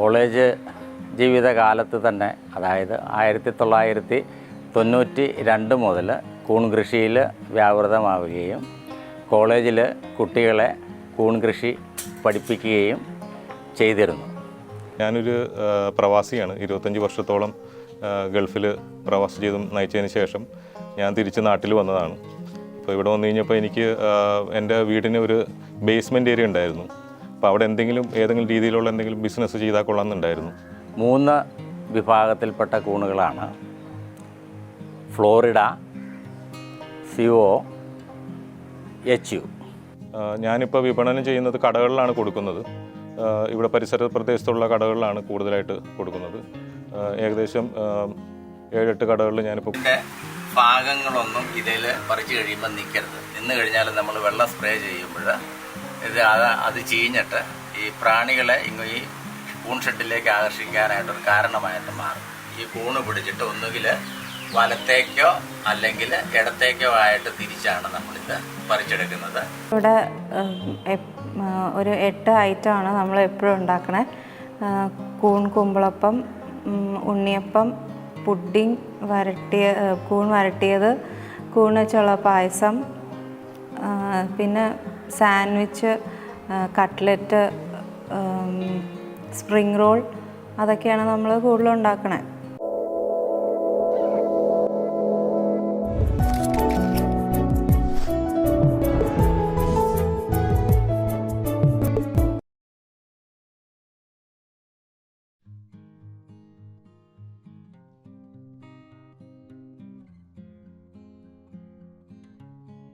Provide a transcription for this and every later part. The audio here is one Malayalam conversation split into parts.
കോളേജ് ജീവിതകാലത്ത് തന്നെ അതായത് ആയിരത്തി തൊള്ളായിരത്തി തൊണ്ണൂറ്റി രണ്ട് മുതൽ കൂൺ കൃഷിയിൽ വ്യാപൃതമാവുകയും കോളേജിൽ കുട്ടികളെ കൂൺ കൃഷി പഠിപ്പിക്കുകയും ചെയ്തിരുന്നു. ഞാനൊരു പ്രവാസിയാണ്. ഇരുപത്തഞ്ച് വർഷത്തോളം ഗൾഫിൽ പ്രവാസ ജീവിതം നയിച്ചതിന് ശേഷം ഞാൻ തിരിച്ച് നാട്ടിൽ വന്നതാണ്. അപ്പോൾ ഇവിടെ വന്നു കഴിഞ്ഞപ്പോൾ എനിക്ക് എന്റെ വീടിന് ഒരു ബേസ്മെന്റ് ഏരിയ ഉണ്ടായിരുന്നു. അപ്പോൾ അവിടെ എന്തെങ്കിലും ഏതെങ്കിലും രീതിയിലുള്ള എന്തെങ്കിലും ബിസിനസ് ചെയ്താൽ കൊള്ളാമെന്നുണ്ടായിരുന്നു? മൂന്ന് വിഭാഗത്തിൽപ്പെട്ട കൂണുകളാണ്. ഫ്ലോറിഡ സിഒ എച്ച് യു ഞാനിപ്പോൾ വിപണനം ചെയ്യുന്നത് കടകളിലാണ് കൊടുക്കുന്നത്. ഇവിടെ പരിസര പ്രദേശത്തുള്ള കടകളിലാണ് കൂടുതലായിട്ട് കൊടുക്കുന്നത്. ഏകദേശം ഏഴെട്ട് കടകളിൽ ഞാനിപ്പോൾ ഭാഗങ്ങളൊന്നും ഇതിൽ പറിച്ചു കഴിയുമ്പോൾ നിൽക്കരുത് നിന്ന് കഴിഞ്ഞാൽ നമ്മൾ വെള്ളം സ്പ്രേ ചെയ്യുമ്പോൾ ഇത് അത് അത് ചീഞ്ഞിട്ട് ഈ പ്രാണികളെ ഇങ്ങ് ഈ കൂൺ ഷെഡിലേക്ക് ആകർഷിക്കാനായിട്ടൊരു കാരണമായിട്ട് മാറും. ഈ കൂണ് പിടിച്ചിട്ട് ഒന്നുകിൽ വലത്തേക്കോ അല്ലെങ്കിൽ ഇടത്തേക്കോ ആയിട്ട് തിരിച്ചാണ് നമ്മളിത് പറിച്ചെടുക്കുന്നത്. ഇവിടെ ഒരു എട്ട് ഐറ്റം ആണ് നമ്മൾ എപ്പോഴും ഉണ്ടാക്കണേ. കൂൺ കുമ്പളപ്പം ഉണ്ണിയപ്പം പുഡിങ് വരട്ടിയ കൂൺ വരട്ടിയത് കൂൺ വെച്ചുള്ള പായസം പിന്നെ സാൻഡ്വിച്ച് കട്ട്ലറ്റ് സ്പ്രിങ് റോൾ അതൊക്കെയാണ് നമ്മൾ കൂടുതലും ഉണ്ടാക്കണേ.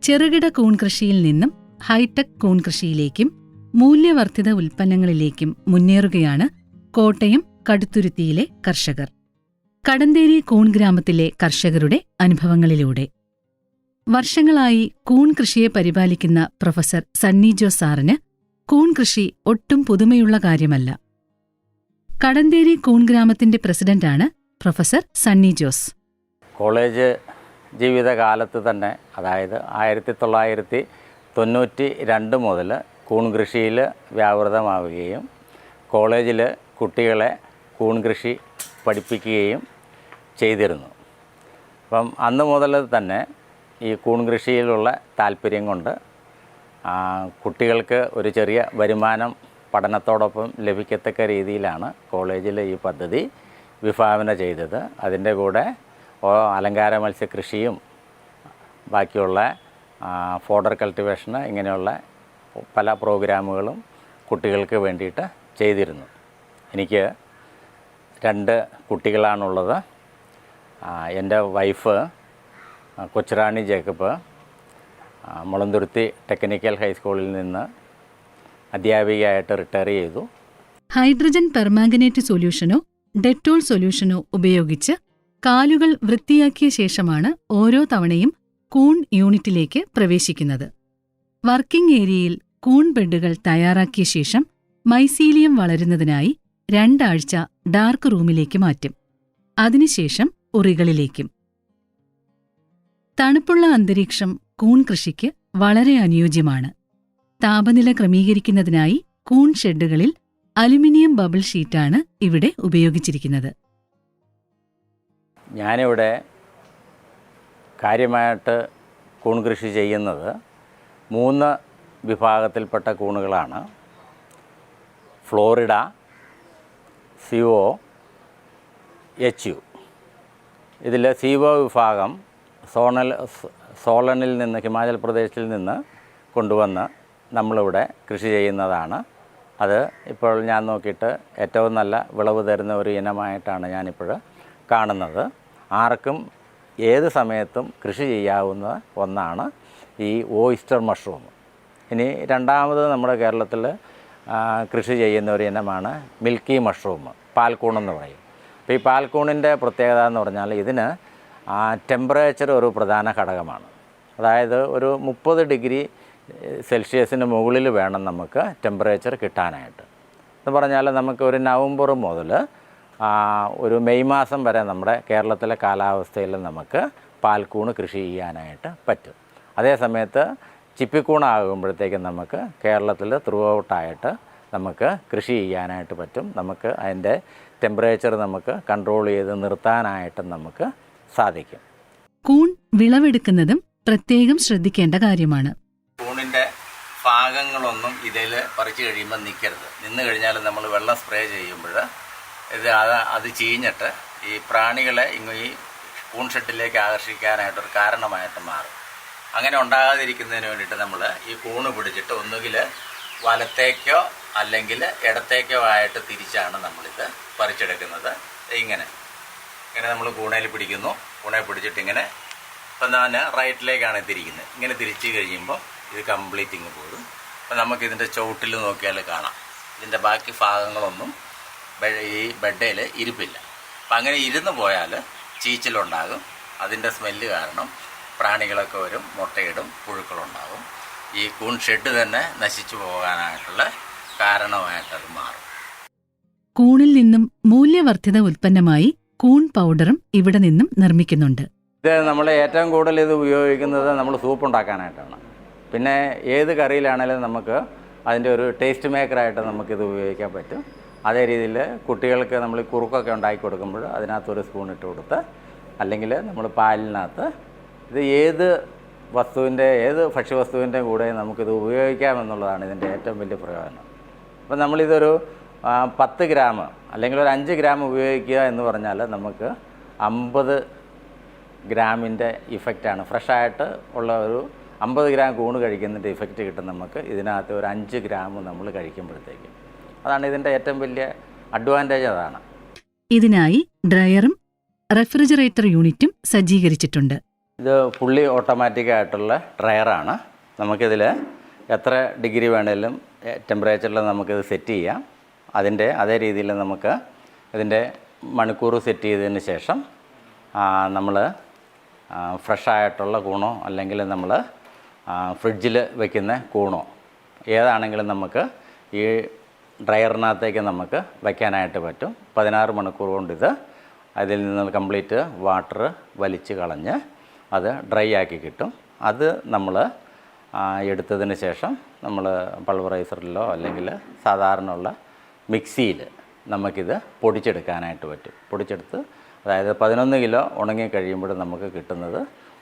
ചെറുകിട കൂൺ കൃഷിയിൽ നിന്നും ഹൈടെക് കൂൺ കൃഷിയിലേക്കും മൂല്യവർദ്ധിത ഉൽപ്പന്നങ്ങളിലേക്കും മുന്നേറുകയാണ് കോട്ടയം കടുത്തുരുത്തിയിലെ കർഷകർ. കടന്തേരി കൂൺ ഗ്രാമത്തിലെ കർഷകരുടെ അനുഭവങ്ങളിലൂടെ. വർഷങ്ങളായി കൂൺ കൃഷിയെ പരിപാലിക്കുന്ന പ്രൊഫസർ സണ്ണി ജോ സാറിന് കൂൺ കൃഷി ഒട്ടും പുതുമയുള്ള കാര്യമല്ല. കടന്തേരി കൂൺ ഗ്രാമത്തിന്റെ പ്രസിഡന്റാണ് പ്രൊഫസർ സണ്ണി ജോസ്. കോളേജ് ജീവിതകാലത്ത് തന്നെ അതായത് ആയിരത്തി തൊള്ളായിരത്തി തൊണ്ണൂറ്റി രണ്ട് മുതൽ കൂൺ കൃഷിയിൽ വ്യാപൃതമാവുകയും കോളേജിൽ കുട്ടികളെ കൂൺ കൃഷി പഠിപ്പിക്കുകയും ചെയ്തിരുന്നു. അപ്പം അന്ന് മുതൽ തന്നെ ഈ കൂൺ കൃഷിയിലുള്ള താല്പര്യം കൊണ്ട് കുട്ടികൾക്ക് ഒരു ചെറിയ വരുമാനം പഠനത്തോടൊപ്പം ലഭിക്കത്തക്ക രീതിയിലാണ് കോളേജിൽ ഈ പദ്ധതി വിഭാവന ചെയ്തത്. അതിന്റെ കൂടെ അലങ്കാര മത്സ്യകൃഷിയും ബാക്കിയുള്ള ഫോഡർ കൾട്ടിവേഷന് ഇങ്ങനെയുള്ള പല പ്രോഗ്രാമുകളും കുട്ടികൾക്ക് വേണ്ടിയിട്ട് ചെയ്തിരുന്നു. എനിക്ക് രണ്ട് കുട്ടികളാണുള്ളത്. എന്റെ wife Kochurani Jacob Mulanthuruthy technical ഹൈസ്കൂളിൽ നിന്ന് അധ്യാപികയായിട്ട് റിട്ടയർ ചെയ്തു. ഹൈഡ്രജൻ പെർമാംഗനേറ്റ് സൊല്യൂഷനോ ഡെറ്റോൾ സൊല്യൂഷനോ ഉപയോഗിച്ച് കാലുകൾ വൃത്തിയാക്കിയ ശേഷമാണ് ഓരോ തവണയും കൂൺ യൂണിറ്റിലേക്ക് പ്രവേശിക്കുന്നത്. വർക്കിംഗ് ഏരിയയിൽ കൂൺ ബെഡുകൾ തയ്യാറാക്കിയ ശേഷം മൈസീലിയം വളരുന്നതിനായി രണ്ടാഴ്ച ഡാർക്ക് റൂമിലേക്ക് മാറ്റും. അതിനുശേഷം ഉറികളിലേക്കും. തണുപ്പുള്ള അന്തരീക്ഷം കൂൺ കൃഷിക്ക് വളരെ അനുയോജ്യമാണ്. താപനില ക്രമീകരിക്കുന്നതിനായി കൂൺ ഷെഡുകളിൽ അലുമിനിയം ബബിൾ ഷീറ്റാണ് ഇവിടെ ഉപയോഗിച്ചിരിക്കുന്നത്. ഞാനിവിടെ കാര്യമായിട്ട് കൂൺ കൃഷി ചെയ്യുന്നത് മൂന്ന് വിഭാഗത്തിൽപ്പെട്ട കൂണുകളാണ്. Florida C O H U ഇതിൽ സി ഒ വിഭാഗം സോണൽ സോളനിൽ നിന്ന് ഹിമാചൽ പ്രദേശിൽ നിന്ന് കൊണ്ടുവന്ന് നമ്മളിവിടെ കൃഷി ചെയ്യുന്നതാണ്. അത് ഇപ്പോൾ ഞാൻ നോക്കിയിട്ട് ഏറ്റവും നല്ല വിളവ് തരുന്ന ഒരു ഇനമായിട്ടാണ് ഞാനിപ്പോൾ കാണുന്നത്. ആർക്കും ഏത് സമയത്തും കൃഷി ചെയ്യാവുന്ന ഒന്നാണ് ഈ ഓയിസ്റ്റർ മഷ്റൂം. ഇനി രണ്ടാമത് നമ്മുടെ കേരളത്തിൽ കൃഷി ചെയ്യുന്ന ഒരു ഇനമാണ് മിൽക്കി മഷ്റൂം പാൽക്കൂൺ എന്ന് പറയും. അപ്പോൾ ഈ പാൽക്കൂണിന്റെ പ്രത്യേകത എന്ന് പറഞ്ഞാൽ ഇതിന് ടെമ്പറേച്ചർ ഒരു പ്രധാന ഘടകമാണ്. അതായത് ഒരു മുപ്പത് ഡിഗ്രി സെൽഷ്യസിന് മുകളിൽ വേണം നമുക്ക് ടെമ്പറേച്ചർ കിട്ടാനായിട്ട്. എന്ന് പറഞ്ഞാൽ നമുക്ക് ഒരു നവംബർ മുതൽ ഒരു മെയ് മാസം വരെ നമ്മുടെ കേരളത്തിലെ കാലാവസ്ഥയിൽ നമുക്ക് പാൽക്കൂണ് കൃഷി ചെയ്യാനായിട്ട് പറ്റും. അതേ സമയത്ത് ചിപ്പിക്കൂണാകുമ്പോഴത്തേക്കും നമുക്ക് കേരളത്തിൽ ത്രൂ ഔട്ടായിട്ട് നമുക്ക് കൃഷി ചെയ്യാനായിട്ട് പറ്റും. നമുക്ക് അതിന്റെ ടെമ്പറേച്ചർ നമുക്ക് കൺട്രോൾ ചെയ്ത് നിർത്താനായിട്ട് നമുക്ക് സാധിക്കും. കൂൺ വിളവെടുക്കുന്നതും പ്രത്യേകം ശ്രദ്ധിക്കേണ്ട കാര്യമാണ്. കൂണിന്റെ ഭാഗങ്ങളൊന്നും ഇതിൽ പറിച്ചു കഴിയുമ്പോൾ നിൽക്കരുത് നിന്ന് കഴിഞ്ഞാൽ നമ്മൾ വെള്ളം സ്പ്രേ ചെയ്യുമ്പോൾ ഇത് അത് അത് ചീഞ്ഞിട്ട് ഈ പ്രാണികളെ ഇങ്ങ് ഈ കൂൺ ഷെഡിലേക്ക് ആകർഷിക്കാനായിട്ടൊരു കാരണമായിട്ട് മാറും. അങ്ങനെ ഉണ്ടാകാതിരിക്കുന്നതിന് വേണ്ടിയിട്ട് നമ്മൾ ഈ കൂണ് പിടിച്ചിട്ട് ഒന്നുകിൽ വലത്തേക്കോ അല്ലെങ്കിൽ ഇടത്തേക്കോ ആയിട്ട് തിരിച്ചാണ് നമ്മളിത് പറിച്ചെടുക്കുന്നത്. ഇങ്ങനെ. ഇങ്ങനെ നമ്മൾ കൂണയിൽ പിടിക്കുന്നു. കൂണയിൽ പിടിച്ചിട്ട് ഇങ്ങനെ ഇപ്പം ഞാൻ റൈറ്റിലേക്കാണ് തിരിക്കുന്നത്. ഇങ്ങനെ തിരിച്ച് കഴിയുമ്പോൾ ഇത് കംപ്ലീറ്റ് ഇങ്ങ് പോകും അപ്പം നമുക്കിതിന്റെ ചുവട്ടിൽ നോക്കിയാൽ കാണാം. ഇതിന്റെ ബാക്കി ഭാഗങ്ങളൊന്നും ഈ ബെഡയിൽ ഇരിപ്പില്ല. അപ്പം അങ്ങനെ ഇരുന്ന് പോയാൽ ചീച്ചിലുണ്ടാകും. അതിന്റെ സ്മെല്ല് കാരണം പ്രാണികളൊക്കെ വരും മുട്ടയിടും പുഴുക്കളുണ്ടാകും. ഈ കൂൺ ഷെഡ് തന്നെ നശിച്ചു പോകാനായിട്ടുള്ള കാരണമായിട്ടത് മാറും. കൂണിൽ നിന്നും മൂല്യവർദ്ധിത ഉൽപ്പന്നമായി കൂൺ പൗഡറും ഇവിടെ നിന്നും നിർമ്മിക്കുന്നുണ്ട്. ഇത് നമ്മൾ ഏറ്റവും കൂടുതൽ ഇത് ഉപയോഗിക്കുന്നത് നമ്മൾ സൂപ്പ് ഉണ്ടാക്കാനായിട്ടാണ്. പിന്നെ ഏത് കറിയിലാണെങ്കിലും നമുക്ക് അതിന്റെ ഒരു ടേസ്റ്റ് മേക്കറായിട്ട് നമുക്കിത് ഉപയോഗിക്കാൻ പറ്റും. അതേ രീതിയിൽ കുട്ടികൾക്ക് നമ്മൾ കുറുക്കൊക്കെ ഉണ്ടാക്കി കൊടുക്കുമ്പോൾ അതിനകത്ത് ഒരു സ്പൂൺ ഇട്ട് കൊടുത്ത് അല്ലെങ്കിൽ നമ്മൾ പാലിനകത്ത് ഇത് ഏത് വസ്തുവിന്റെ ഏത് ഭക്ഷ്യവസ്തുവിന്റെ കൂടെ നമുക്കിത് ഉപയോഗിക്കാമെന്നുള്ളതാണ് ഇതിന്റെ ഏറ്റവും വലിയ പ്രയോജനം. അപ്പം നമ്മളിതൊരു പത്ത് ഗ്രാം അല്ലെങ്കിൽ ഒരു അഞ്ച് ഗ്രാം ഉപയോഗിക്കുക എന്ന് പറഞ്ഞാൽ നമുക്ക് അമ്പത് ഗ്രാമിന്റെ ഇഫക്റ്റാണ്. ഫ്രഷായിട്ട് ഉള്ള ഒരു അമ്പത് ഗ്രാം കൂണ് കഴിക്കുന്നതിന്റെ ഇഫക്റ്റ് കിട്ടും നമുക്ക്. ഇതിനകത്ത് ഒരു അഞ്ച് ഗ്രാം നമ്മൾ കഴിക്കുമ്പോഴത്തേക്ക്. അതാണ് ഇതിന്റെ ഏറ്റവും വലിയ അഡ്വാന്റേജ് അതാണ്. ഇതിനായി ഡ്രയറും റെഫ്രിജറേറ്റർ യൂണിറ്റും സജ്ജീകരിച്ചിട്ടുണ്ട്. ഇത് ഫുള്ളി ഓട്ടോമാറ്റിക് ആയിട്ടുള്ള ഡ്രയറാണ്. നമുക്കിതിൽ എത്ര ഡിഗ്രി വേണേലും ടെമ്പറേച്ചറിൽ നമുക്കിത് സെറ്റ് ചെയ്യാം. അതിന്റെ അതേ രീതിയിൽ നമുക്ക് ഇതിന്റെ മണിക്കൂർ സെറ്റ് ചെയ്തതിന് ശേഷം നമ്മൾ ഫ്രഷ് ആയിട്ടുള്ള കൂണോ അല്ലെങ്കിൽ നമ്മൾ ഫ്രിഡ്ജിൽ വയ്ക്കുന്ന കൂണോ ഏതാണെങ്കിലും നമുക്ക് ഈ ഡ്രയറിനകത്തേക്ക് നമുക്ക് വയ്ക്കാനായിട്ട് പറ്റും. പതിനാറ് മണിക്കൂർ കൊണ്ട് ഇത് അതിൽ നിന്ന് കംപ്ലീറ്റ് വാട്ടർ വലിച്ച് കളഞ്ഞ് അത് ഡ്രൈ ആക്കി കിട്ടും. അത് നമ്മൾ എടുത്തതിന് ശേഷം നമ്മൾ പൾവറൈസറിലോ അല്ലെങ്കിൽ സാധാരണ ഉള്ള മിക്സിയിൽ നമുക്കിത് പൊടിച്ചെടുക്കാനായിട്ട് പറ്റും. പൊടിച്ചെടുത്ത് അതായത് പതിനൊന്ന് കിലോ ഉണങ്ങി കഴിയുമ്പോൾ നമുക്ക് കിട്ടുന്നത്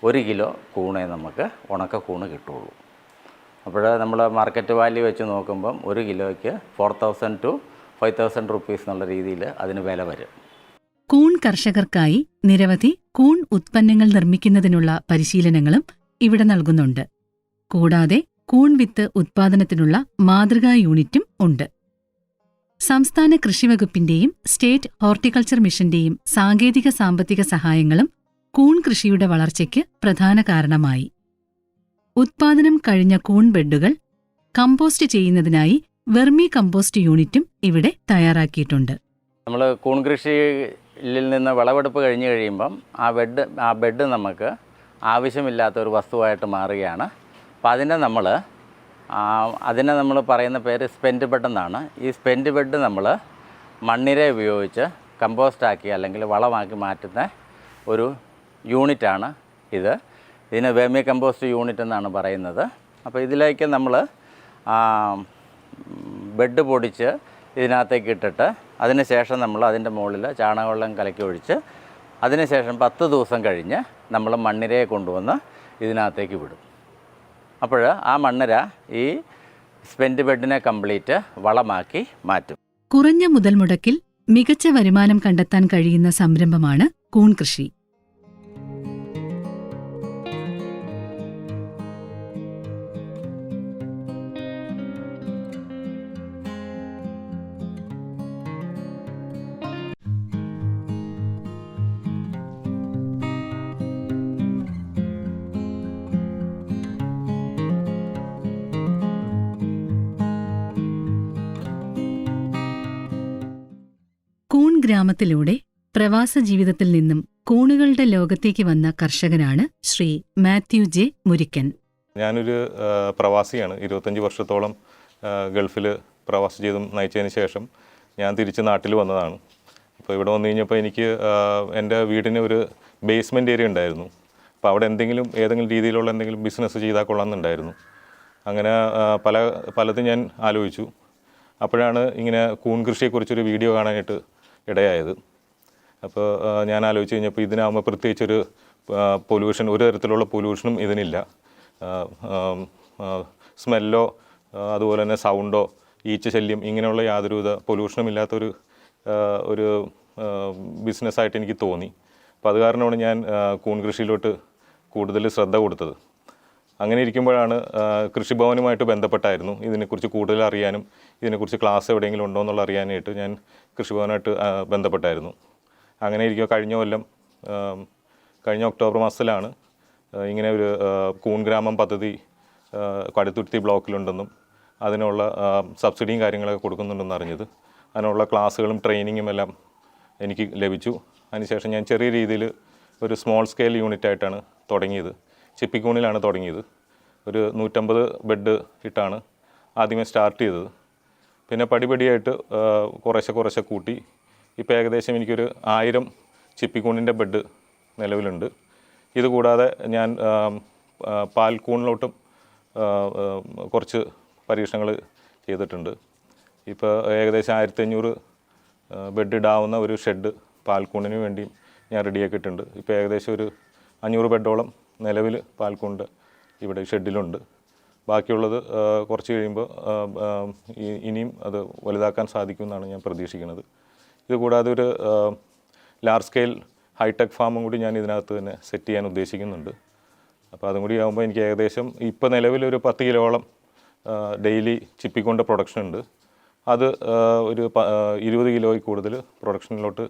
ഒരു കിലോ കൂണേ നമുക്ക് ഉണക്ക കൂണ് കിട്ടുള്ളൂ അപ്പോൾ നമ്മൾ മാർക്കറ്റ് വാല്യൂ വെച്ച് നോക്കുമ്പം ഒരു കിലോയ്ക്ക് four thousand to five thousand rupees എന്നുള്ള രീതിയിൽ അതിന് വില വരും. കൂൺ കർഷകർക്കായി നിരവധി കൂൺ ഉത്പന്നങ്ങൾ നിർമ്മിക്കുന്നതിനുള്ള പരിശീലനങ്ങളും ഇവിടെ നൽകുന്നുണ്ട്. കൂടാതെ കൂൺ വിത്ത് ഉത്പാദനത്തിനുള്ള മാതൃകാ യൂണിറ്റും ഉണ്ട്. സംസ്ഥാന കൃഷിവകുപ്പിന്റെയും സ്റ്റേറ്റ് ഹോർട്ടിക്കൾച്ചർ മിഷന്റെയും സാങ്കേതിക സാമ്പത്തിക സഹായങ്ങളും കൂൺ കൃഷിയുടെ വളർച്ചയ്ക്ക് പ്രധാന കാരണമായി. ഉത്പാദനം കഴിഞ്ഞ കൂൺ ബെഡുകൾ കമ്പോസ്റ്റ് ചെയ്യുന്നതിനായി വെർമി കമ്പോസ്റ്റ് യൂണിറ്റും ഇവിടെ തയ്യാറാക്കിയിട്ടുണ്ട്. നമ്മൾ കൂൺ കൃഷിയിൽ നിന്ന് വിളവെടുപ്പ് കഴിഞ്ഞ് കഴിയുമ്പം ആ ബെഡ് ആ ബെഡ് നമുക്ക് ആവശ്യമില്ലാത്ത ഒരു വസ്തുവായിട്ട് മാറുകയാണ്. അപ്പോൾ അതിനെ നമ്മൾ അതിനെ നമ്മൾ പറയുന്ന പേര് സ്പെൻഡ് ബെഡ് എന്നാണ്. ഈ സ്പെൻഡ് ബെഡ് നമ്മൾ മണ്ണിര ഉപയോഗിച്ച് കമ്പോസ്റ്റാക്കി അല്ലെങ്കിൽ വളമാക്കി മാറ്റുന്ന ഒരു യൂണിറ്റാണ് ഇത്. ഇതിന് വേമി കമ്പോസ്റ്റ് യൂണിറ്റ് എന്നാണ് പറയുന്നത്. അപ്പോൾ ഇതിലേക്ക് നമ്മൾ ബെഡ് പൊടിച്ച് ഇതിനകത്തേക്ക് ഇട്ടിട്ട് അതിന് ശേഷം നമ്മൾ അതിന്റെ മുകളിൽ ചാണകവെള്ളം കലക്കി ഒഴിച്ച് അതിനുശേഷം പത്ത് ദിവസം കഴിഞ്ഞ് നമ്മൾ മണ്ണിരയെ കൊണ്ടുവന്ന് ഇതിനകത്തേക്ക് വിടും. അപ്പോൾ ആ മണ്ണിര ഈ സ്പെൻഡ് ബെഡിനെ കംപ്ലീറ്റ് വളമാക്കി മാറ്റും. കുറഞ്ഞ മുതൽ മുടക്കിൽ മികച്ച വരുമാനം കണ്ടെത്താൻ കഴിയുന്ന സംരംഭമാണ് കൂൺ കൃഷി. ഗ്രാമത്തിലൂടെ പ്രവാസ ജീവിതത്തിൽ നിന്നും കൂണുകളുടെ ലോകത്തേക്ക് വന്ന കർഷകനാണ് ശ്രീ മാത്യു ജെ മുരിക്കൻ. ഞാനൊരു പ്രവാസിയാണ്. ഇരുപത്തഞ്ച് വർഷത്തോളം ഗൾഫിൽ പ്രവാസ ജീവിതം നയിച്ചതിന് ശേഷം ഞാൻ തിരിച്ച് നാട്ടിൽ വന്നതാണ്. അപ്പോൾ ഇവിടെ വന്നു കഴിഞ്ഞപ്പോൾ എനിക്ക് എന്റെ വീടിന് ഒരു ബേസ്മെന്റ് ഏരിയ ഉണ്ടായിരുന്നു. അപ്പോൾ അവിടെ എന്തെങ്കിലും ഏതെങ്കിലും രീതിയിലുള്ള എന്തെങ്കിലും ബിസിനസ് ചെയ്താൽ കൊള്ളാമെന്നുണ്ടായിരുന്നു. അങ്ങനെ പല പലതും ഞാൻ ആലോചിച്ചു. അപ്പോഴാണ് ഇങ്ങനെ കൂൺ കൃഷിയെക്കുറിച്ചൊരു വീഡിയോ കാണാനായിട്ട് ഇടയായത്. അപ്പോൾ ഞാൻ ആലോചിച്ച് കഴിഞ്ഞപ്പോൾ ഇതിനാകുമ്പോൾ പ്രത്യേകിച്ചൊരു പൊല്യൂഷൻ ഒരു തരത്തിലുള്ള പൊല്യൂഷനും ഇതിനില്ല. സ്മെല്ലോ അതുപോലെ തന്നെ സൗണ്ടോ ഈച്ച ശല്യം ഇങ്ങനെയുള്ള യാതൊരുവിധ പൊല്യൂഷനും ഇല്ലാത്തൊരു ഒരു ബിസിനസ്സായിട്ട് എനിക്ക് തോന്നി. അപ്പോൾ അത് കാരണമാണ് ഞാൻ കൂൺ കൃഷിയിലോട്ട് കൂടുതൽ ശ്രദ്ധ കൊടുത്തത്. അങ്ങനെ ഇരിക്കുമ്പോഴാണ് കൃഷിഭവനുമായിട്ട് ബന്ധപ്പെട്ടായിരുന്നു. ഇതിനെക്കുറിച്ച് കൂടുതൽ അറിയാനും ഇതിനെക്കുറിച്ച് ക്ലാസ് എവിടെയെങ്കിലും ഉണ്ടോ എന്നുള്ള അറിയാനായിട്ട് ഞാൻ കൃഷിഭവനായിട്ട് ബന്ധപ്പെട്ടായിരുന്നു. അങ്ങനെ ഇരിക്കുക കഴിഞ്ഞ കൊല്ലം കഴിഞ്ഞ ഒക്ടോബർ മാസത്തിലാണ് ഇങ്ങനെ ഒരു കൂൺഗ്രാമം കൂൺ ഗ്രാമം പദ്ധതി കടുത്തുരുത്തി ബ്ലോക്കിലുണ്ടെന്നും അതിനുള്ള സബ്സിഡിയും കാര്യങ്ങളൊക്കെ കൊടുക്കുന്നുണ്ടെന്ന് അറിഞ്ഞത്. അതിനുള്ള ക്ലാസ്സുകളും ട്രെയിനിങ്ങും എല്ലാം എനിക്ക് ലഭിച്ചു. അതിനുശേഷം ഞാൻ ചെറിയ രീതിയിൽ ഒരു സ്മോൾ സ്കെയിൽ യൂണിറ്റായിട്ടാണ് തുടങ്ങിയത്. ചിപ്പിക്കൂണിലാണ് തുടങ്ങിയത്. ഒരു നൂറ്റമ്പത് ബെഡ് ഇട്ടാണ് ആദ്യമേ സ്റ്റാർട്ട് ചെയ്തത്. പിന്നെ പടിപടിയായിട്ട് കുറേശ്ശെ കുറേശ്ശെ കൂട്ടി. ഇപ്പോൾ ഏകദേശം എനിക്കൊരു ആയിരം ചിപ്പിക്കൂണിന്റെ ബെഡ് നിലവിലുണ്ട്. ഇതുകൂടാതെ ഞാൻ പാൽക്കൂണിലോട്ടും കുറച്ച് പരീക്ഷണങ്ങൾ ചെയ്തിട്ടുണ്ട്. ഇപ്പോൾ ഏകദേശം ആയിരത്തഞ്ഞൂറ് ബെഡ് ഇടാവുന്ന ഒരു ഷെഡ് പാൽക്കൂണിന് വേണ്ടിയും ഞാൻ റെഡിയാക്കിയിട്ടുണ്ട് ഇപ്പോൾ ഏകദേശം ഒരു അഞ്ഞൂറ് ബെഡോളം നിലവിൽ പാൽക്കൊണ്ട് ഇവിടെ ഷെഡിലുണ്ട്. ബാക്കിയുള്ളത് കുറച്ച് കഴിയുമ്പോൾ ഇനിയും അത് വലുതാക്കാൻ സാധിക്കുമെന്നാണ് ഞാൻ പ്രതീക്ഷിക്കുന്നത്. ഇതുകൂടാതെ ഒരു ലാർജ് സ്കെയിൽ ഹൈടെക് ഫാമും കൂടി ഞാൻ ഇതിനകത്ത് തന്നെ സെറ്റ് ചെയ്യാൻ ഉദ്ദേശിക്കുന്നുണ്ട്. അപ്പോൾ അതും കൂടി ആകുമ്പോൾ എനിക്ക് ഏകദേശം ഇപ്പോൾ നിലവിലൊരു പത്ത് കിലോളം ഡെയിലി ചിപ്പിക്കൊണ്ട് പ്രൊഡക്ഷൻ ഉണ്ട്. അത് ഒരു ഇരുപത് കിലോയിൽ കൂടുതൽ പ്രൊഡക്ഷനിലോട്ട്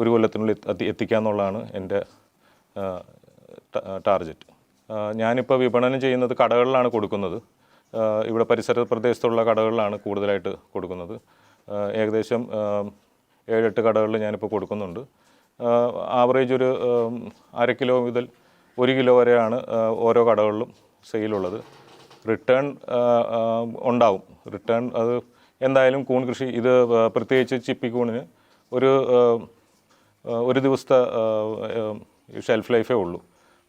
ഒരു കൊല്ലത്തിനുള്ളിൽ എത്തി എത്തിക്കാമെന്നുള്ളതാണ് എന്റെ ടാർഗറ്റ് ഞാനിപ്പോൾ വിപണനം ചെയ്യുന്നത് കടകളിലാണ് കൊടുക്കുന്നത്. ഇവിടെ പരിസര പ്രദേശത്തുള്ള കടകളിലാണ് കൂടുതലായിട്ട് കൊടുക്കുന്നത്. ഏകദേശം ഏഴെട്ട് കടകളിൽ ഞാനിപ്പോൾ കൊടുക്കുന്നുണ്ട്. ആവറേജ് ഒരു അര കിലോ മുതൽ ഒരു കിലോ വരെയാണ് ഓരോ കടകളിലും സെയിലുള്ളത് റിട്ടേൺ ഉണ്ടാവും. റിട്ടേൺ അത് എന്തായാലും കൂൺ കൃഷി ഇത് പ്രത്യേകിച്ച് ചിപ്പിക്കൂണിന് ഒരു ഒരു ദിവസത്തെ ഷെൽഫ് ലൈഫേ ഉള്ളൂ.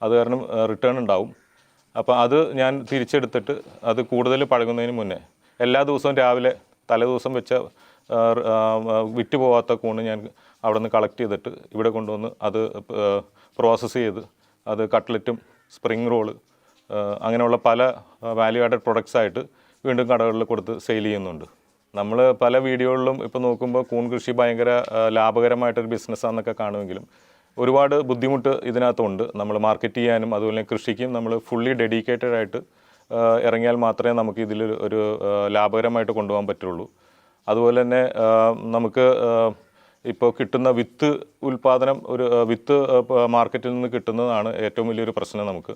അത് കാരണം റിട്ടേൺ ഉണ്ടാവും. അപ്പോൾ അത് ഞാൻ തിരിച്ചെടുത്തിട്ട് അത് കൂടുതൽ പഴകുന്നതിന് മുന്നേ എല്ലാ ദിവസവും രാവിലെ തലേദിവസം വെച്ച വിറ്റ് പോവാത്ത കൂണ് ഞാൻ അവിടെ നിന്ന് കളക്ട് ചെയ്തിട്ട് ഇവിടെ കൊണ്ടുവന്ന് അത് പ്രോസസ്സ് ചെയ്ത് അത് കട്ട്ലറ്റും സ്പ്രിങ് റോൾ അങ്ങനെയുള്ള പല വാല്യൂ ആഡഡ് പ്രൊഡക്ട്സ് ആയിട്ട് വീണ്ടും കടകളിൽ കൊടുത്ത് സെയിൽ ചെയ്യുന്നുണ്ട്. നമ്മൾ പല വീഡിയോകളിലും ഇപ്പോൾ നോക്കുമ്പോൾ കൂൺ കൃഷി ഭയങ്കര ലാഭകരമായിട്ടൊരു ബിസിനസ്സാണെന്നൊക്കെ കാണുമെങ്കിലും ഒരുപാട് ബുദ്ധിമുട്ട് ഇതിനകത്തുണ്ട്. നമ്മൾ മാർക്കറ്റ് ചെയ്യാനും അതുപോലെ കൃഷിക്കും നമ്മൾ ഫുള്ളി ഡെഡിക്കേറ്റഡ് ആയിട്ട് ഇറങ്ങിയാൽ മാത്രമേ നമുക്ക് ഇതിൽ ഒരു ലാഭകരമായിട്ട് കൊണ്ടുപോകാൻ പറ്റുള്ളൂ. അതുപോലെ തന്നെ നമുക്ക് ഇപ്പോൾ കിട്ടുന്ന വിത്ത് ഉൽപ്പാദനം ഒരു വിത്ത് മാർക്കറ്റിൽ നിന്ന് കിട്ടുന്നതാണ് ഏറ്റവും വലിയൊരു പ്രശ്നം നമുക്ക്.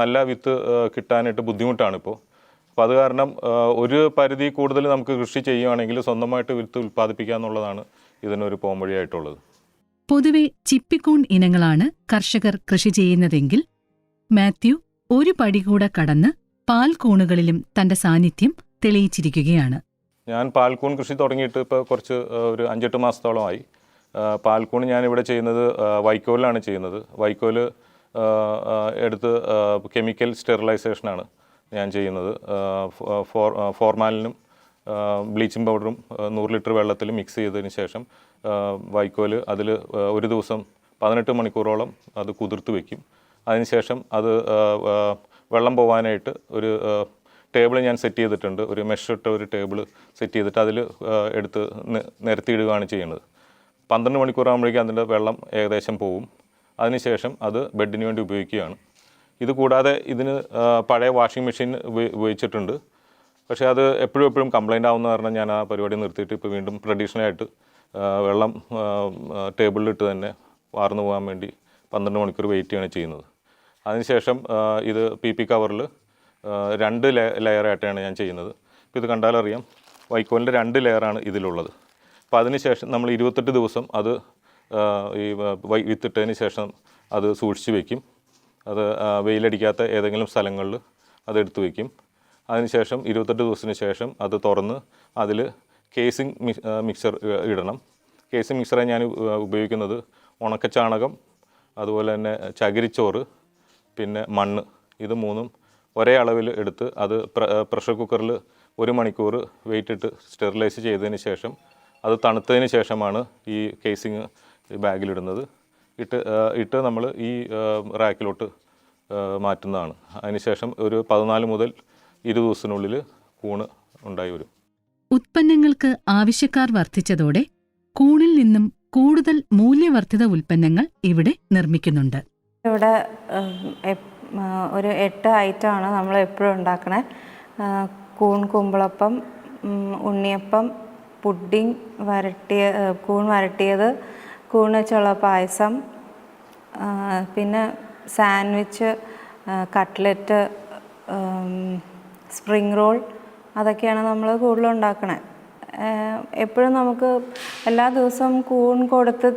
നല്ല വിത്ത് കിട്ടാനായിട്ട് ബുദ്ധിമുട്ടാണ് ഇപ്പോൾ അപ്പോൾ അത് കാരണം ഒരു പരിധി കൂടുതൽ നമുക്ക് കൃഷി ചെയ്യുകയാണെങ്കിൽ സ്വന്തമായിട്ട് വിത്ത് ഉൽപ്പാദിപ്പിക്കുക എന്നുള്ളതാണ് ഇതിനൊരു പോംവഴിയായിട്ടുള്ളത്. പൊതുവെ ചിപ്പിക്കൂൺ ഇനങ്ങളാണ് കർഷകർ കൃഷി ചെയ്യുന്നതെങ്കിൽ മാത്യു ഒരു പടി കൂടെ കടന്ന് പാൽകൂണുകളിലും തന്റെ സാന്നിധ്യം തെളിയിച്ചിരിക്കുകയാണ്. ഞാൻ പാൽക്കൂൺ കൃഷി തുടങ്ങിയിട്ട് ഇപ്പോൾ കുറച്ച് ഒരു അഞ്ചെട്ട് മാസത്തോളമായി. പാൽകൂൺ ഞാൻ ഇവിടെ ചെയ്യുന്നത് വൈക്കോലിലാണ് ചെയ്യുന്നത്. വൈക്കോൽ എടുത്ത് കെമിക്കൽ സ്റ്റെറിലൈസേഷനാണ് ഞാൻ ചെയ്യുന്നത്. ഫോർ ഫോർമാലിനും ബ്ലീച്ചിങ് പൗഡറും നൂറ് ലിറ്റർ വെള്ളത്തിൽ മിക്സ് ചെയ്തതിന് ശേഷം വൈക്കോൽ അതിൽ ഒരു ദിവസം പതിനെട്ട് മണിക്കൂറോളം അത് കുതിർത്ത് വയ്ക്കും അതിനുശേഷം അത് വെള്ളം പോവാനായിട്ട് ഒരു ടേബിൾ ഞാൻ സെറ്റ് ചെയ്തിട്ടുണ്ട്. ഒരു മെഷ് ഇട്ട ഒരു ടേബിൾ സെറ്റ് ചെയ്തിട്ട് അതിൽ എടുത്ത് നിരത്തിയിടുകയാണ് ചെയ്യുന്നത്. പന്ത്രണ്ട് മണിക്കൂറാകുമ്പോഴേക്കും അതിന്റെ വെള്ളം ഏകദേശം പോവും. അതിനുശേഷം അത് ബെഡിന് വേണ്ടി ഉപയോഗിക്കുകയാണ്. ഇത് കൂടാതെ ഇതിന് പഴയ വാഷിംഗ് മെഷീൻ ഉപയോഗിച്ചിട്ടുണ്ട്. പക്ഷേ അത് എപ്പോഴും എപ്പോഴും കംപ്ലൈന്റ് ആവുന്ന കാരണം ഞാൻ ആ പരിപാടി നിർത്തിയിട്ട് ഇപ്പോൾ വീണ്ടും ട്രഡീഷണലായിട്ട് വെള്ളം ടേബിളിലിട്ട് തന്നെ വാർന്നു പോകാൻ വേണ്ടി പന്ത്രണ്ട് മണിക്കൂർ വെയിറ്റ് ചെയ്യാണ് ചെയ്യുന്നത്. അതിനുശേഷം ഇത് പി പി കവറിൽ രണ്ട് ലെയറായിട്ടാണ് ഞാൻ ചെയ്യുന്നത്. ഇപ്പോൾ ഇത് കണ്ടാലറിയാം വൈക്കോലിന്റെ രണ്ട് ലെയറാണ് ഇതിലുള്ളത്. അപ്പോൾ അതിനുശേഷം നമ്മൾ ഇരുപത്തെട്ട് ദിവസം അത് ഈ വിത്തിട്ടതിന് ശേഷം അത് സൂക്ഷിച്ച് വയ്ക്കും അത് വെയിലടിക്കാത്ത ഏതെങ്കിലും സ്ഥലങ്ങളിൽ അത് എടുത്തു വയ്ക്കും അതിനുശേഷം ഇരുപത്തെട്ട് ദിവസത്തിന് ശേഷം അത് തുറന്ന് അതിൽ കേസിംഗ് മിക്സർ ഇടണം. കേസിംഗ് മിക്സറെ ഞാൻ ഉപ- ഉപയോഗിക്കുന്നത് ഉണക്കച്ചാണകം അതുപോലെ തന്നെ ചകിരിച്ചോറ് പിന്നെ മണ്ണ്. ഇത് മൂന്നും ഒരേ അളവിൽ എടുത്ത് അത് പ്രഷർ കുക്കറിൽ ഒരു മണിക്കൂർ വെയിറ്റ് ഇട്ട് സ്റ്റെറിലൈസ് ചെയ്തതിന് ശേഷം അത് തണുത്തതിന് ശേഷമാണ് ഈ കേസിങ് ബാഗിലിടുന്നത്. ഇട്ട് ഇട്ട് നമ്മൾ ഈ റാക്കിലോട്ട് മാറ്റുന്നതാണ്. അതിനുശേഷം ഒരു പതിനാല് മുതൽ ഇരുപത് ദിവസത്തിനുള്ളിൽ കൂണ് ഉണ്ടായി വരും. ഉത്പന്നങ്ങൾക്ക് ആവശ്യക്കാർ വർദ്ധിച്ചതോടെ കൂണിൽ നിന്നും കൂടുതൽ മൂല്യവർദ്ധിത ഉൽപ്പന്നങ്ങൾ ഇവിടെ നിർമ്മിക്കുന്നുണ്ട്. ഇവിടെ ഒരു എട്ട് ഐറ്റം ആണ് നമ്മൾ എപ്പോഴും ഉണ്ടാക്കണേ. കൂൺ കുമ്പളപ്പം ഉണ്ണിയപ്പം പുഡിംഗ് വരട്ടിയ കൂൺ വരട്ടിയത് കൂൺ വെച്ചുള്ള പായസം പിന്നെ സാൻഡ്വിച്ച് കട്ട്ലറ്റ് സ്പ്രിങ് റോൾ അതൊക്കെയാണ് നമ്മൾ കൂടുതലും എപ്പോഴും നമുക്ക് എല്ലാ ദിവസവും കൂൺ കൊടുത്ത്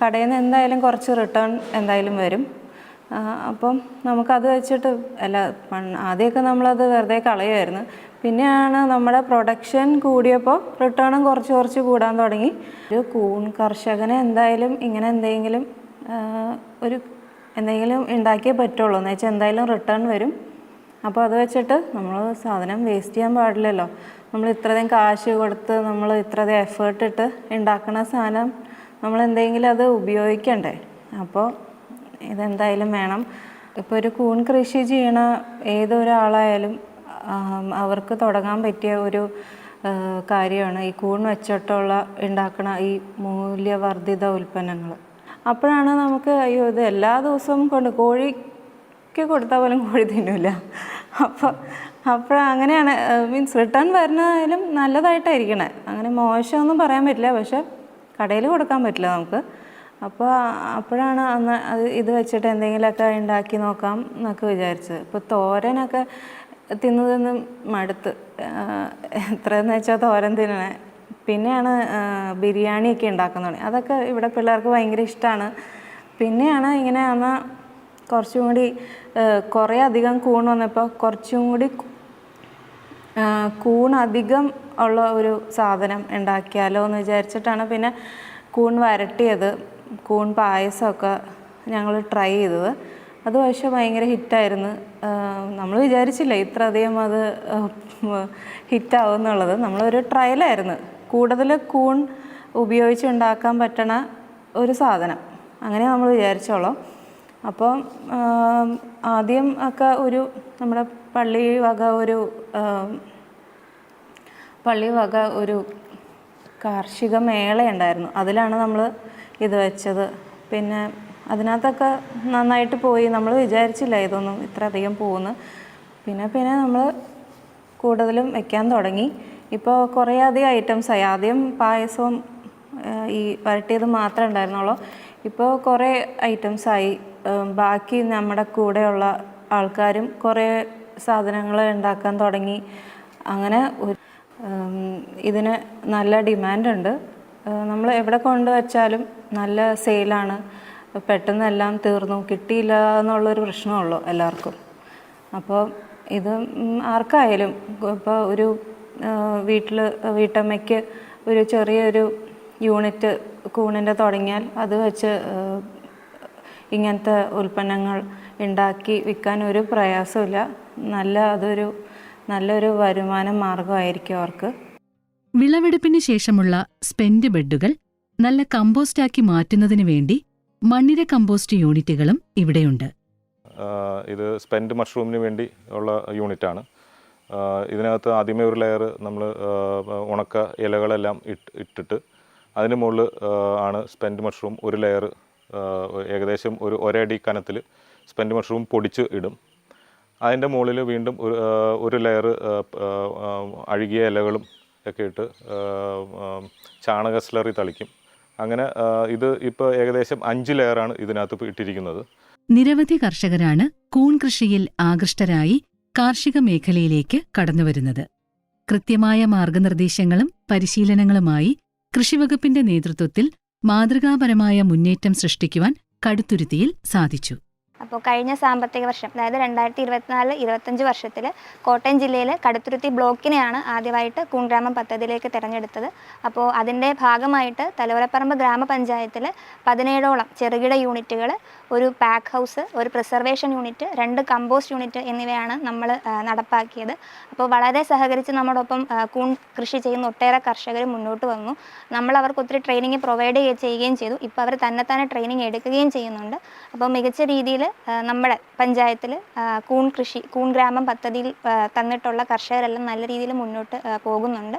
കടയിൽ നിന്ന് എന്തായാലും കുറച്ച് റിട്ടേൺ എന്തായാലും വരും. അപ്പം നമുക്കത് വെച്ചിട്ട് അല്ല ആദ്യമൊക്കെ നമ്മളത് വെറുതെ കളയുമായിരുന്നു പിന്നെയാണ് നമ്മുടെ പ്രൊഡക്ഷൻ കൂടിയപ്പോൾ റിട്ടേണും കുറച്ച് കുറച്ച് കൂടാൻ തുടങ്ങി. ഒരു കൂൺ കർഷകന് എന്തായാലും ഇങ്ങനെ എന്തെങ്കിലും ഒരു എന്തെങ്കിലും ഉണ്ടാക്കിയേ പറ്റുള്ളൂ. എന്ന് വെച്ചാൽ എന്തായാലും റിട്ടേൺ വരും. അപ്പോൾ അത് വെച്ചിട്ട് നമ്മൾ സാധനം വേസ്റ്റ് ചെയ്യാൻ പാടില്ലല്ലോ. നമ്മൾ ഇത്രയധികം കാശ് കൊടുത്ത് നമ്മൾ ഇത്രയധികം എഫേർട്ട് ഇട്ട് ഉണ്ടാക്കുന്ന സാധനം നമ്മൾ എന്തെങ്കിലും അത് ഉപയോഗിക്കണ്ടേ? അപ്പോൾ ഇതെന്തായാലും വേണം. ഇപ്പോൾ ഒരു കൂൺ കൃഷി ചെയ്യണ ഏതൊരാളായാലും അവർക്ക് തുടങ്ങാൻ പറ്റിയ ഒരു കാര്യമാണ് ഈ കൂൺ വെച്ചിട്ടുള്ള ഉണ്ടാക്കുന്ന ഈ മൂല്യവർദ്ധിത ഉൽപ്പന്നങ്ങൾ അപ്പോഴാണ് നമുക്ക് അയ്യോ ഇത് എല്ലാ ദിവസവും കൊണ്ട് കോഴിക്ക് കൊടുത്താൽ പോലും കോഴി തിന്നില്ല അപ്പോൾ അപ്പോൾ അങ്ങനെയാണ്. മീൻസ് റിട്ടേൺ വരുന്നതായാലും നല്ലതായിട്ടായിരിക്കണേ. അങ്ങനെ മോശമൊന്നും പറയാൻ പറ്റില്ല. പക്ഷെ കടയിൽ കൊടുക്കാൻ പറ്റില്ല നമുക്ക്. അപ്പോൾ അപ്പോഴാണ് അന്ന് അത് ഇത് വെച്ചിട്ട് എന്തെങ്കിലുമൊക്കെ ഉണ്ടാക്കി നോക്കാം എന്നൊക്കെ വിചാരിച്ചത്. ഇപ്പോൾ തോരനൊക്കെ തിന്നു തിന്ന് മടുത്ത് എത്രയെന്ന് വെച്ചാൽ തോരൻ തിന്നണേ. പിന്നെയാണ് ബിരിയാണിയൊക്കെ ഉണ്ടാക്കുന്നത്. അതൊക്കെ ഇവിടെ പിള്ളേർക്ക് ഭയങ്കര ഇഷ്ടമാണ് പിന്നെയാണ് ഇങ്ങനെ എന്നാൽ കുറച്ചും കൂടി കുറേ അധികം കൂൺ വന്നപ്പോൾ കുറച്ചും കൂടി കൂൺ അധികം ഉള്ള ഒരു സാധനം ഉണ്ടാക്കിയാലോ എന്ന് വിചാരിച്ചിട്ടാണ് പിന്നെ കൂൺ വരട്ടിയത്. കൂൺ പായസമൊക്കെ ഞങ്ങൾ ട്രൈ ചെയ്തത്. അത് പക്ഷേ ഭയങ്കര ഹിറ്റായിരുന്നു. നമ്മൾ വിചാരിച്ചില്ല ഇത്ര അധികം അത് ഹിറ്റാവും എന്നുള്ളത്. നമ്മളൊരു ട്രയലായിരുന്നു. കൂടുതൽ കൂൺ ഉപയോഗിച്ചുണ്ടാക്കാൻ പറ്റണ ഒരു സാധനം. അങ്ങനെ നമ്മൾ വിചാരിച്ചോളൂ. അപ്പോൾ ആദ്യം ഒക്കെ ഒരു നമ്മുടെ പള്ളി വക ഒരു പള്ളി വക ഒരു കാർഷിക മേള ഉണ്ടായിരുന്നു. അതിലാണ് നമ്മൾ ഇത് വെച്ചത്. പിന്നെ അതിനകത്തൊക്കെ നന്നായിട്ട് പോയി. നമ്മൾ വിചാരിച്ചില്ല ഇതൊന്നും ഇത്ര അധികം പോകുന്നു പിന്നെ പിന്നെ നമ്മൾ കൂടുതലും വെക്കാൻ തുടങ്ങി. ഇപ്പോൾ കുറേ അധികം ഐറ്റംസായി ആദ്യം പായസവും ഈ വരട്ടിയത് മാത്രമേ ഉണ്ടായിരുന്നുള്ളൂ. ഇപ്പോൾ കുറേ ഐറ്റംസായി. ബാക്കി നമ്മുടെ കൂടെയുള്ള ആൾക്കാരും കുറേ സാധനങ്ങൾ ഉണ്ടാക്കാൻ തുടങ്ങി. അങ്ങനെ ഇതിന് നല്ല ഡിമാൻഡുണ്ട്. നമ്മൾ എവിടെ കൊണ്ടുവച്ചാലും നല്ല സെയിലാണ്. പെട്ടെന്ന് എല്ലാം തീർന്നു. കിട്ടിയില്ല എന്നുള്ളൊരു പ്രശ്നമുള്ളൂ എല്ലാവർക്കും അപ്പോൾ ഇത് ആർക്കായാലും ഇപ്പോൾ ഒരു വീട്ടിൽ വീട്ടമ്മയ്ക്ക് ഒരു ചെറിയൊരു യൂണിറ്റ് കൂണിന്റെ തുടങ്ങിയാൽ അത് വെച്ച് ഇങ്ങനത്തെ ഉൽപ്പന്നങ്ങൾ ഉണ്ടാക്കി വിൽക്കാൻ ഒരു പ്രയാസമില്ല നല്ല അതൊരു നല്ലൊരു വരുമാന മാർഗമായിരിക്കും അവർക്ക്. വിളവെടുപ്പിന് ശേഷമുള്ള സ്പെൻഡ് ബെഡുകൾ നല്ല കമ്പോസ്റ്റാക്കി മാറ്റുന്നതിന് വേണ്ടി മണ്ണിര കമ്പോസ്റ്റ് യൂണിറ്റുകളും ഇവിടെയുണ്ട്. ഇത് സ്പെൻഡ് മഷ്റൂമിന് വേണ്ടി ഉള്ള യൂണിറ്റാണ്. ഇതിനകത്ത് ആദ്യമേ ഒരു ലെയർ നമ്മൾ ഉണക്ക ഇലകളെല്ലാം ഇട്ട് ഇട്ടിട്ട് അതിന് മുകളിൽ ആണ് സ്പെൻഡ് മഷ്റൂം ഒരു ലെയർ ഏകദേശം ഒരു ഒരടി കനത്തിൽ സ്പെൻഡ് മഷ്റൂം പൊടിച്ച് ഇടും. അതിന്റെ മുകളിൽ വീണ്ടും ഒരു ഒരു ലെയർ അഴുകിയ ഇലകളും ഒക്കെ ഇട്ട് ചാണക സ്ലറി തളിക്കും. അങ്ങനെ ഇത് ഇപ്പോൾ ഏകദേശം അഞ്ച് ലെയറാണ് ഇതിനകത്ത് ഇട്ടിരിക്കുന്നത്. നിരവധി കർഷകരാണ് കൂൺ കൃഷിയിൽ ആകൃഷ്ടരായി കാർഷിക മേഖലയിലേക്ക് കടന്നുവരുന്നത്. കൃത്യമായ മാർഗനിർദ്ദേശങ്ങളും പരിശീലനങ്ങളുമായി കൃഷിവകുപ്പിന്റെ നേതൃത്വത്തിൽ മാതൃകാപരമായ മുന്നേറ്റം സൃഷ്ടിക്കുവാൻ കടുത്തുരുത്തിയിൽ സാധിച്ചു. അപ്പോൾ കഴിഞ്ഞ സാമ്പത്തിക വർഷം അതായത് രണ്ടായിരത്തി ഇരുപത്തിനാല് ഇരുപത്തഞ്ച് വർഷത്തിൽ കോട്ടയം ജില്ലയിൽ കടുത്തുരുത്തി ബ്ലോക്കിനെയാണ് ആദ്യമായിട്ട് കൂൺഗ്രാമം പദ്ധതിയിലേക്ക് തിരഞ്ഞെടുത്തത്. അപ്പോൾ അതിന്റെ ഭാഗമായിട്ട് തലവരപ്പറമ്പ് ഗ്രാമപഞ്ചായത്തിൽ പതിനേഴോളം ചെറുകിട യൂണിറ്റുകൾ ഒരു പാക്ക് ഹൗസ് ഒരു പ്രിസർവേഷൻ യൂണിറ്റ് രണ്ട് കമ്പോസ്റ്റ് യൂണിറ്റ് എന്നിവയാണ് നമ്മൾ നടപ്പാക്കിയത്. അപ്പോൾ വളരെ സഹകരിച്ച് നമ്മോടൊപ്പം കൂൺ കൃഷി ചെയ്യുന്ന ഒട്ടേറെ കർഷകർ മുന്നോട്ട് വന്നു. നമ്മൾ അവർക്ക് ഒത്തിരി ട്രെയിനിങ് പ്രൊവൈഡ് ചെയ്യുകയും ചെയ്തു. ഇപ്പോൾ അവർ തന്നെ തന്നെ ട്രെയിനിങ് എടുക്കുകയും ചെയ്യുന്നുണ്ട്. അപ്പോൾ മികച്ച രീതിയിൽ നമ്മുടെ പഞ്ചായത്തിൽ കൂൺ കൃഷി കൂൺ ഗ്രാമം പദ്ധതിയിൽ തന്നിട്ടുള്ള കർഷകരെല്ലാം നല്ല രീതിയിൽ മുന്നോട്ട് പോകുന്നുണ്ട്.